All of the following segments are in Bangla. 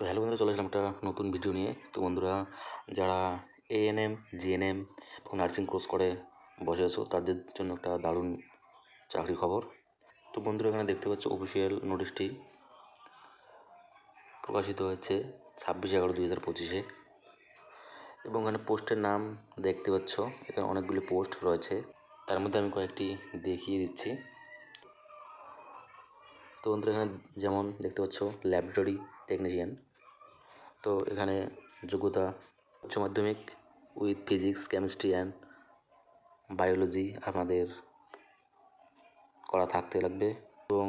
তো হ্যালো বন্ধুরা, চলে আসলাম একটা নতুন ভিডিও নিয়ে। তো বন্ধুরা, যারা এএনএম জিএনএম এবং নার্সিং কোর্স করে, বসে আছো, তাদের জন্য একটা দারুণ চাকরির খবর। তো বন্ধুরা, এখানে দেখতে পাচ্ছ অফিসিয়াল নোটিশটি প্রকাশিত হয়েছে ছাব্বিশ এগারো দুই হাজার পঁচিশে। এবং এখানে পোস্টের নাম দেখতে পাচ্ছ, এখানে অনেকগুলি পোস্ট রয়েছে। তার মধ্যে আমি কয়েকটি দেখিয়ে দিচ্ছি। তো বন্ধুরা, এখানে যেমন দেখতে পাচ্ছ ল্যাবরেটরি টেকনিশিয়ান তো এখানে যোগ্যতা উচ্চ মাধ্যমিক with physics chemistry and biology আপনাদের করা থাকতে লাগবে এবং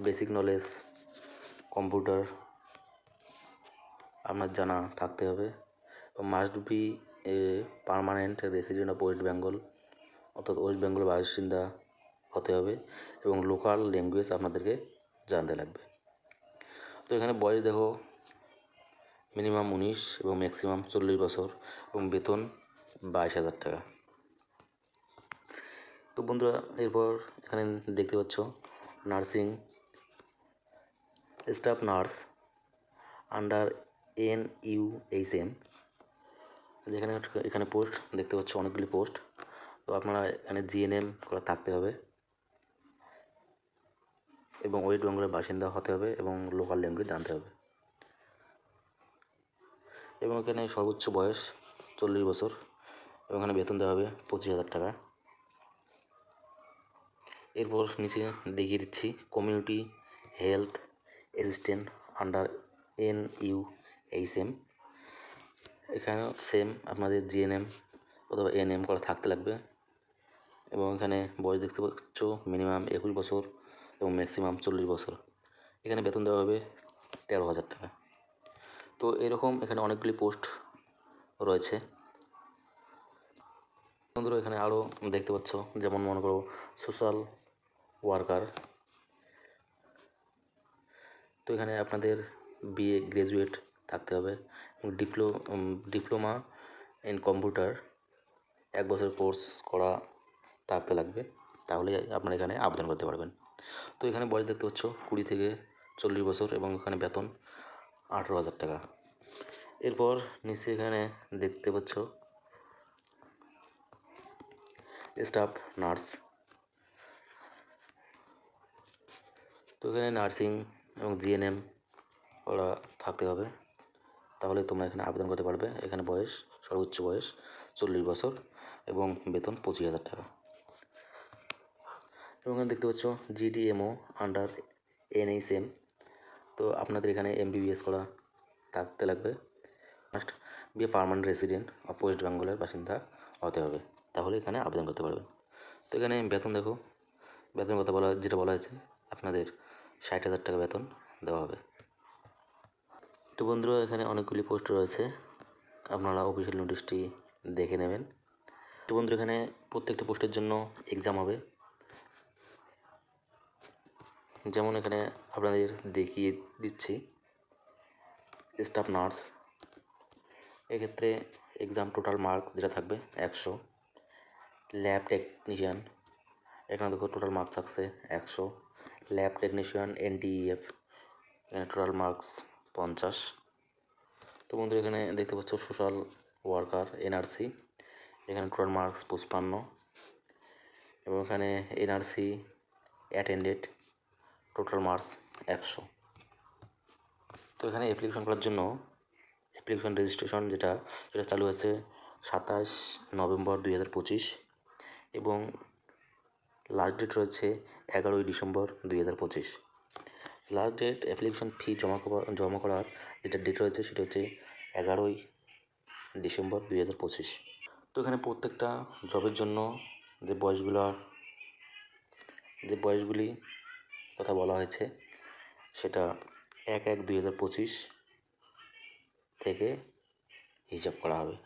বেসিক নলেজ কম্পিউটার আপনার জানা থাকতে হবে must be a permanent resident of West Bengal অর্থাৎ ওয়েস্ট বেঙ্গল বাসিন্দা হতে হবে এবং লোকাল ল্যাঙ্গুয়েজ আপনাদেরকে জানতে লাগবে। তো এখানে বয়স দেখো মিনিমাম উনিশ এবং ম্যাক্সিমাম চল্লিশ বছর এবং বেতন বাইশ হাজার টাকা। তো বন্ধুরা, এরপর এখানে দেখতে পাচ্ছ nursing staff nurse under N U H M. যেখানে এখানে পোস্ট দেখতে পাচ্ছ, অনেকগুলি পোস্ট। তো আপনারা এখানে জিএনএম করা থাকতে হবে এবং ওয়েস্ট বেঙ্গলের বাসিন্দা হতে হবে এবং লোকাল ল্যাঙ্গুয়েজ জানতে হবে। এবং এখানে সর্বোচ্চ বয়স চল্লিশ বছর এবং এখানে বেতন দেওয়া হবে পঁচিশ হাজার টাকা। এরপর নিচে দেখিয়ে দিচ্ছি community health assistant under N U H M এখানেও সেম আপনাদের জিএনএম অথবা এনএম করা থাকতে লাগবে। এবং এখানে বয়স দেখতে পাচ্ছ মিনিমাম একুশ বছর এবং ম্যাক্সিমাম চল্লিশ বছর। এখানে বেতন দেওয়া হবে তেরো হাজার টাকা। তো এরকম এখানে অনেকগুলি পোস্ট রয়েছে। বন্ধুরা, এখানে আরও দেখতে পাচ্ছ, যেমন মনে করো সোশ্যাল ওয়ার্কার তো এখানে আপনাদের বিএ গ্রাজুয়েট থাকতে হবে ডিপ্লো ডিপ্লোমা ইন কম্পিউটার এক বছর কোর্স করা থাকতে লাগবে, তাহলে আপনারা এখানে আবেদন করতে পারবেন। তো এখানে বয়স দেখতে পাচ্ছ, কুড়ি থেকে চল্লিশ বছর এবং এখানে বেতন আঠেরো হাজার টাকা। এরপর নিচে এখানে দেখতে পাচ্ছ স্টাফ নার্স তো এখানে নার্সিং এবং জিএনএম ওরা থাকতে হবে। তাহলে তোমরা এখানে আবেদন করতে পারবে। এখানে বয়স, সর্বোচ্চ বয়স চল্লিশ বছর এবং বেতন পঁচিশ হাজার টাকা। এবং এখানে দেখতে পাচ্ছ জিডিএমও আন্ডার এনএইচএম তো আপনাদের এখানে এমবিবিএস করা থাকতে লাগবে। First be a permanent resident of West বেঙ্গলের বাসিন্দা হতে হবে। তাহলে এখানে আবেদন করতে পারবেন। তো এখানে বেতন দেখো। বেতনের কথা বলা, যেটা বলা হয়েছে, আপনাদের ষাট হাজার টাকা বেতন দেওয়া হবে। তো বন্ধুরা, এখানে অনেকগুলি পোস্ট রয়েছে। আপনারা অফিসিয়াল নোটিশটি দেখে নেবেন। তো বন্ধুরা, এখানে প্রত্যেকটা পোস্টের জন্য এক্সাম হবে। যেমন এখানে আপনাদের দেখিয়ে দিচ্ছি। Staff nurse. এক্ষেত্রে এক্সাম টোটাল মার্ক যেটা থাকবে একশো। ল্যাব টেকনিশিয়ান এখানে দেখো টোটাল মার্কস থাকছে একশো। ল্যাব টেকনিশিয়ান এনডিইএফ এখানে টোটাল মার্কস পঞ্চাশ। তো বন্ধুরা, এখানে দেখতে পাচ্ছ সোশ্যাল ওয়ার্কার এনআরসি এখানে টোটাল মার্কস পঁচপান্ন। এবং এখানে এনআরসি অ্যাটেন্ডেড টোটাল মার্কস একশো। তো এখানে অ্যাপ্লিকেশন করার জন্য অ্যাপ্লিকেশন রেজিস্ট্রেশন যেটা, সেটা চালু হয়েছে সাতাশ নভেম্বর দুই হাজার পঁচিশ এবং লাস্ট ডেট রয়েছে এগারোই ডিসেম্বর দুই হাজার পঁচিশ। লাস্ট ডেট অ্যাপ্লিকেশন ফি জমা জমা করার যেটা ডেট রয়েছে, সেটা হচ্ছে এগারোই ডিসেম্বর দুই হাজার পঁচিশ। তো এখানে প্রত্যেকটা জবের জন্য যে বয়সগুলো, যে বয়সগুলি কথা বলা হয়েছে, সেটা এক এক দুই হাজার পঁচিশ থেকে হিসাব করা হবে।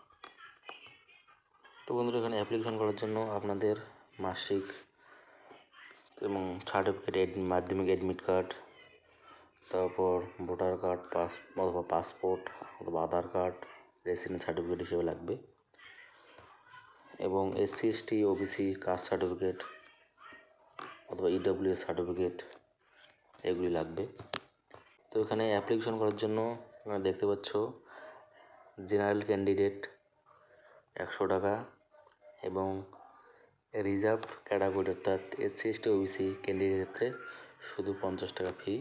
তো বন্ধুরা, এখানে অ্যাপ্লিকেশন করার জন্য আপনাদের মাসিক এবং সার্টিফিকেট মাধ্যমিক অ্যাডমিট কার্ড তারপর ভোটার কার্ড পাস অথবা পাসপোর্ট অথবা আধার কার্ড রেসিডেন্ট সার্টিফিকেট হিসেবে লাগবে। এবং SC ST OBC caste certificate অথবা ইডব্লিউএস সার্টিফিকেট এগুলি লাগবে। তো এখানে অ্যাপ্লিকেশন করার জন্য তোমরা দেখতে পাচ্ছ জেনারেল ক্যান্ডিডেট একশো টাকা এবং রিজার্ভ ক্যাটাগরি অর্থাৎ এসসি এসটি ওবিসি ক্যান্ডিডেট ক্ষেত্রে শুধু পঞ্চাশ টাকা ফি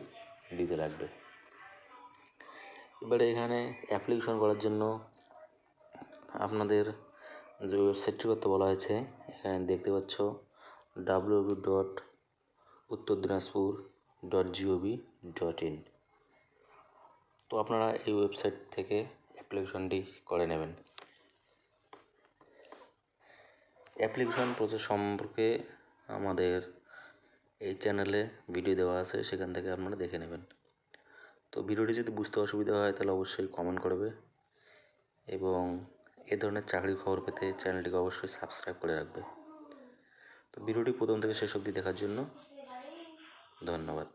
দিতে লাগবে। এবারে এখানে অ্যাপ্লিকেশন করার জন্য আপনাদের যে ওয়েবসাইটটি করতে বলা হয়েছে, এখানে দেখতে পাচ্ছ W dot Uttar Dinajpur dot GOV dot in তো আপনারা এই ওয়েবসাইট থেকে অ্যাপ্লিকেশনটি করে নেবেন। অ্যাপ্লিকেশন প্রসেস সম্পর্কে আমাদের এই চ্যানেলে ভিডিও দেওয়া আছে, সেখান থেকে আপনারা দেখে নেবেন। তো ভিডিওটি যদি বুঝতে অসুবিধা হয়, তাহলে অবশ্যই কমেন্ট করবে এবং এ ধরনের চাকরির খবর পেতে চ্যানেলটিকে অবশ্যই সাবস্ক্রাইব করে রাখবে। তো ভিডিওটি প্রথম থেকে শেষ অবধি দেখার জন্য ধন্যবাদ।